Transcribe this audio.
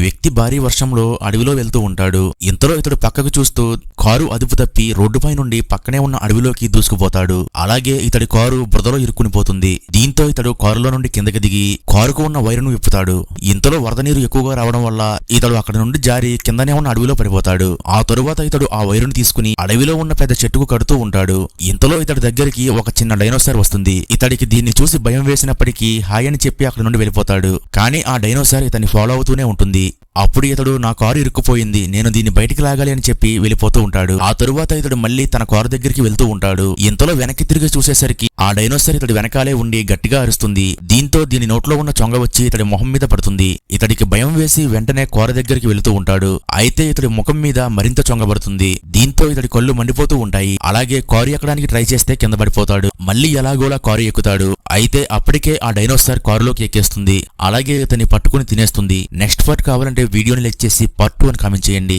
వ్యక్తి భారీ వర్షంలో అడవిలో వెళ్తూ ఉంటాడు. ఇంతలో ఇతడు పక్కకు చూస్తూ కారు అదుపు తప్పి రోడ్డుపై నుండి పక్కనే ఉన్న అడవిలోకి దూసుకుపోతాడు. అలాగే ఇతడి కారు బురదలో ఇరుక్కునిపోతుంది దీంతో ఇతడు కారులో నుండి కిందకి దిగి కారుకు ఉన్న వైరును విప్పుతాడు. ఇంతలో వరద నీరు ఎక్కువగా రావడం వల్ల ఇతడు అక్కడి నుండి జారి కిందనే ఉన్న అడవిలో పడిపోతాడు. ఆ తరువాత ఇతడు ఆ వైరును తీసుకుని అడవిలో ఉన్న పెద్ద చెట్టుకు కడుతూ ఉంటాడు. ఇంతలో ఇతడి దగ్గరికి ఒక చిన్న డైనోసార్ వస్తుంది. ఇతడికి దీన్ని చూసి భయం వేసినప్పటికీ హాయ్ అని చెప్పి అక్కడి నుండి వెళ్ళిపోతాడు. కానీ ఆ డైనోసార్ ఇతన్ని ఫాలో అవుతూనే ఉంటుంది. అప్పుడు ఇతడు నా కారు ఇరుక్కుపోయింది. నేను దీన్ని బయటికి లాగాలి అని చెప్పి వెళ్ళిపోతూ ఉంటాడు. ఆ తరువాత ఇతడు మళ్ళీ తన కారు దగ్గరికి వెళ్తూ ఉంటాడు. ఇంతలో వెనక్కి తిరిగి చూసేసరికి ఆ డైనోసార్ ఇతడి వెనకాలే ఉండి గట్టిగా అరుస్తుంది. దీంతో దీని నోట్లో ఉన్న చొంగ వచ్చి ఇతడి మొహం మీద పడుతుంది. ఇతడికి భయం వేసి వెంటనే కోర దగ్గరికి వెళుతూ ఉంటాడు. అయితే ఇతడి ముఖం మీద మరింత చొంగబడుతుంది దీంతో ఇతడి కళ్ళు మండిపోతూ ఉంటాయి. అలాగే కారు ఎక్కడానికి ట్రై చేస్తే కింద పడిపోతాడు. మళ్ళీ ఎలాగోలా కారు ఎక్కుతాడు. అయితే అప్పటికే ఆ డైనోసార్ కారులోకి ఎక్కేస్తుంది. అలాగే ఇతన్ని పట్టుకుని తినేస్తుంది. నెక్స్ట్ పార్ట్ కావాలంటే వీడియోని లెక్ చేసి పార్ట్ టూ అని కామెంట్ చేయండి.